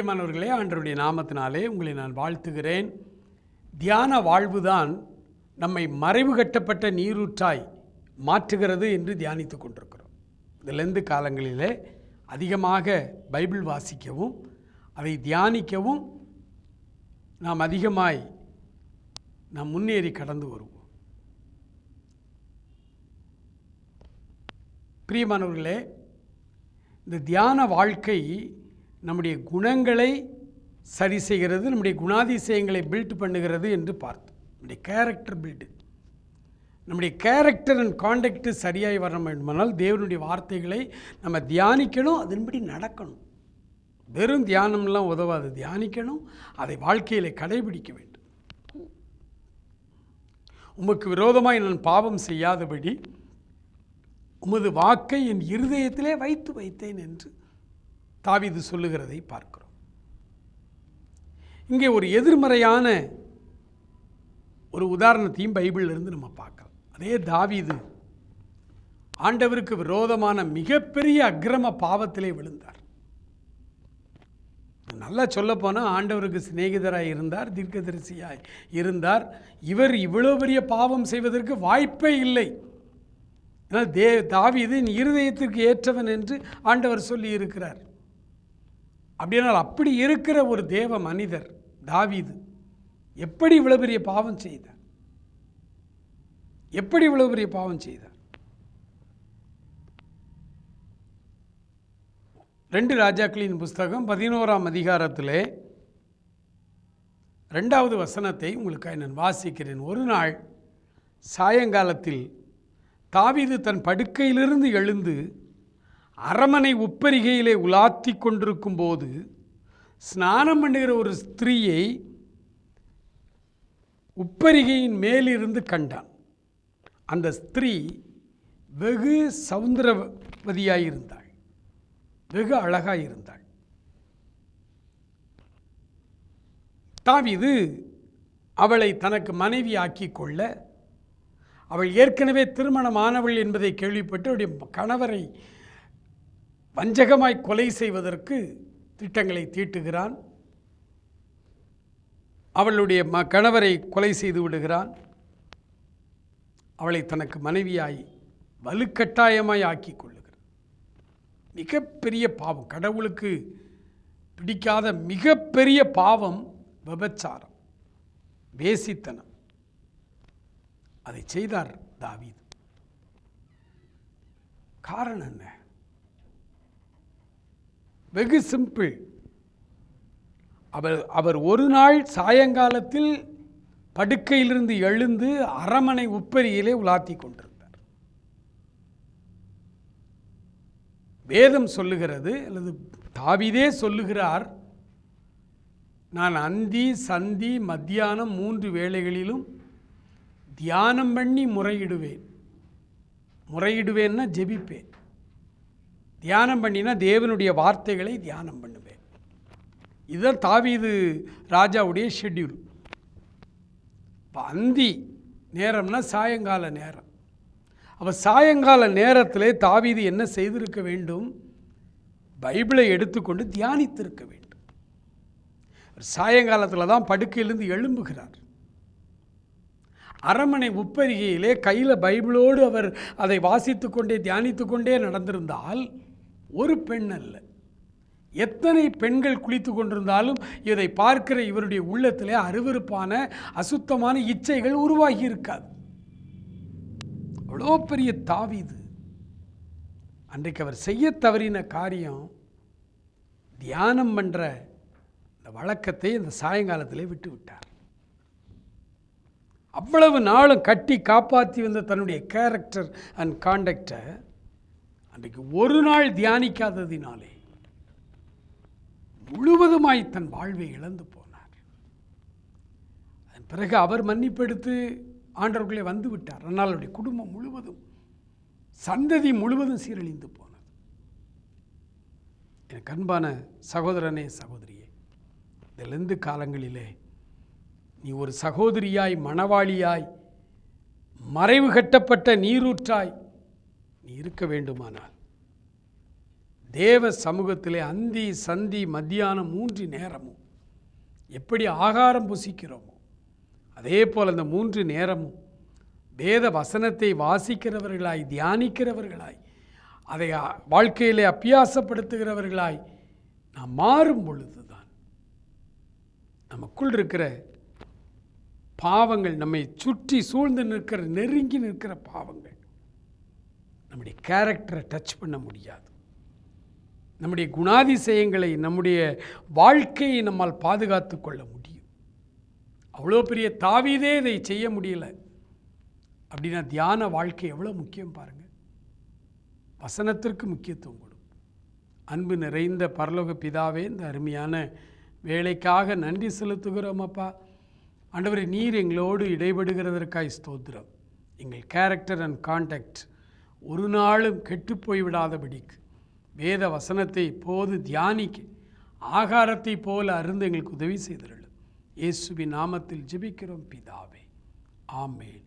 பிரியமானவர்களே ஆண்டருடைய நாமத்தினாலே உங்களை நான் வாழ்த்துகிறேன். தியான வாழ்வுதான் நம்மை மறைவு கட்டப்பட்ட நீரூற்றாய் மாற்றுகிறது என்று தியானித்து கொண்டிருக்கிறோம். இதிலிருந்து காலங்களிலே அதிகமாக பைபிள் வாசிக்கவும் அதை தியானிக்கவும் நாம் அதிகமாய் நாம் முன்னேறி கடந்து வருவோம். பிரியமானவர்களே இந்த தியான வாழ்க்கை நம்முடைய குணங்களை சரி செய்கிறது நம்முடைய குணாதிசயங்களை பில்ட் பண்ணுகிறது என்று பார்த்தோம். நம்முடைய கேரக்டர் பில்டு நம்முடைய கேரக்டர் அண்ட் காண்டக்ட்டு சரியாய் வர வேண்டுமானால் தேவனுடைய வார்த்தைகளை நம்ம தியானிக்கணும் அதன்படி நடக்கணும். வெறும் தியானம்லாம் உதவாது. தியானிக்கணும் அதை வாழ்க்கையில் கடைபிடிக்க வேண்டும். உமக்கு விரோதமாய் நான் பாவம் செய்யாதபடி உமது வாக்கை என் இருதயத்திலே வைத்து வைத்தேன் என்று தாவீது சொல்லுகிறதை பார்க்கிறோம். இங்கே ஒரு எதிர்மறையான ஒரு உதாரணத்தையும் பைபிளிலிருந்து நம்ம பார்க்கலாம். அதே தாவீது ஆண்டவருக்கு விரோதமான மிகப்பெரிய அக்கிரம பாவத்திலே விழுந்தார். நல்லா சொல்லப்போனால் ஆண்டவருக்கு சிநேகிதராக இருந்தார் தீர்க்கதரிசியாய் இருந்தார். இவர் இவ்வளோ பெரிய பாவம் செய்வதற்கு வாய்ப்பே இல்லை. ஏன்னா தே தாவீது நீ இருதயத்திற்கு ஏற்றவன் என்று ஆண்டவர் சொல்லி இருக்கிறார் அப்படின்னால் அப்படி இருக்கிற ஒரு தேவ மனிதர் தாவீது எப்படி இவ்வளோ பெரிய பாவம் செய்தார்? எப்படி இவ்வளோ பெரிய பாவம் செய்தார்? ரெண்டு ராஜாக்களின் புஸ்தகம் பதினோராம் அதிகாரத்திலே ரெண்டாவது வசனத்தை உங்களுக்காக நான் வாசிக்கிறேன். ஒரு நாள் சாயங்காலத்தில் தாவீது தன் படுக்கையிலிருந்து எழுந்து அரமனை உப்பரிகையிலே உலாத்தி கொண்டிருக்கும் போது ஸ்நானம் பண்ணுகிற ஒரு ஸ்திரீயை உப்பரிகையின் மேலிருந்து கண்டான். அந்த ஸ்திரீ வெகு சௌந்தரவதியாயிருந்தாள் வெகு அழகாக இருந்தாள். தாவிது அவளை தனக்கு மனைவி ஆக்கி கொள்ள அவள் ஏற்கனவே திருமணமானவள் என்பதை கேள்விப்பட்டு அவருடைய கணவரை வஞ்சகமாய் கொலை செய்வதற்கு திட்டங்களை தீட்டுகிறான். அவளுடைய ம கணவரை கொலை செய்து விடுகிறான். அவளை தனக்கு மனைவியாய் வலுக்கட்டாயமாய் ஆக்கி கொள்ளுகிறான். மிகப்பெரிய பாவம். கடவுளுக்கு பிடிக்காத மிகப்பெரிய பாவம் விபச்சாரம் வேசித்தனம். அதை செய்தார் தாவீது. காரணம் என்ன? வெகு சிம்பிள். அவர் அவர் ஒரு நாள் சாயங்காலத்தில் படுக்கையிலிருந்து எழுந்து அரமனை உப்பரியிலே உலாத்தி கொண்டிருந்தார். வேதம் சொல்லுகிறது அல்லது தாவிதே சொல்லுகிறார் நான் அந்தி சந்தி மத்தியானம் மூன்று வேளைகளிலும் தியானம் பண்ணி முறையிடுவேன். முறையிடுவேன்னா ஜெபிப்பேன். தியானம் பண்ணினா தேவனுடைய வார்த்தைகளை தியானம் பண்ணுவேன். இதுதான் தாவீது ராஜாவுடைய ஷெட்யூல் இப்போ அந்தி நேரம்னா சாயங்கால நேரம். அப்போ சாயங்கால நேரத்தில் தாவீது என்ன செய்திருக்க வேண்டும்? பைபிளை எடுத்துக்கொண்டு தியானித்திருக்க வேண்டும். சாயங்காலத்தில் தான் படுக்கையிலிருந்து எழும்புகிறார். அரமனை உப்பரிகையிலே கையில் பைபிளோடு அவர் அதை வாசித்து கொண்டே தியானித்து கொண்டே நடந்திருந்தால் ஒரு பெண் அல்ல. எத்தனை பெண்கள் குளித்து கொண்டிருந்தாலும் இதை பார்க்கிற இவருடைய உள்ளத்திலே அருவருப்பான அசுத்தமான இச்சைகள் உருவாகி இருக்காது. அவ்வளோ பெரிய தாவிது அன்றைக்கு அவர் செய்ய தவறின காரியம் தியானம் பண்ணுற இந்த வழக்கத்தை இந்த சாயங்காலத்திலே விட்டு விட்டார் அவ்வளவு நாளும் கட்டி காப்பாற்றி வந்த தன்னுடைய கேரக்டர் அண்ட் காண்டக்டை அன்றைக்கு ஒரு நாள் தியானிக்காததினாலே முழுவதுமாய் தன் வாழ்வை இழந்து போனார். அதன் பிறகு அவர் மன்னிப்பெடுத்து ஆண்டவர்களே வந்து விட்டார். ஆனால் அவருடைய குடும்பம் முழுவதும் சந்ததி முழுவதும் சீரழிந்து போனது. எனக்கு அன்பான சகோதரனே சகோதரியே இதிலிருந்து காலங்களிலே நீ ஒரு சகோதரியாய் மணவாளியாய் மறைவு கட்டப்பட்ட நீரூற்றாய் நீ இருக்க வேண்டுமானால். தேவ சமூகத்திலே அந்தி சந்தி மத்தியானம் மூன்று நேரமும் எப்படி ஆகாரம் புசிக்கிறோமோ அதே போல் அந்த மூன்று நேரமும் வேத வசனத்தை வாசிக்கிறவர்களாய் தியானிக்கிறவர்களாய் அதை வாழ்க்கையிலே அப்பியாசப்படுத்துகிறவர்களாய் நாம் மாறும் பொழுது தான் நமக்குள் இருக்கிற பாவங்கள் நம்மை சுற்றி சூழ்ந்து நிற்கிற நெருங்கி நிற்கிற பாவங்கள் நம்முடைய கேரக்டரை டச் பண்ண முடியாது. நம்முடைய குணாதிசயங்களை நம்முடைய வாழ்க்கையை நம்மால் பாதுகாத்து கொள்ள முடியும். அவ்வளோ பெரிய தாவிதே இதை செய்ய முடியல. அப்படின்னா தியான வாழ்க்கை எவ்வளோ முக்கியம் பாருங்கள் வசனத்திற்கு முக்கியத்துவம் கொடு அன்பு நிறைந்த பரலோக பிதாவே இந்த அருமையான வேலைக்காக நன்றி செலுத்துகிறோம் அப்பா. ஆண்டவரை நீர் எங்களோடு இடைபடுகிறதற்காய் ஸ்தோத்திரம். எங்கள் கேரக்டர் அண்ட் கான்டாக்ட் ஒரு நாளும் கெட்டுப்போய் விடாதபடிக்கு. வேத வசனத்தை இப்போது தியானிக்க ஆகாரத்தை போல அருந்து எங்களுக்கு உதவி செய்திருளும் இயேசுவின் நாமத்தில் ஜெபிக்கிறோம் பிதாவே. ஆமேன்.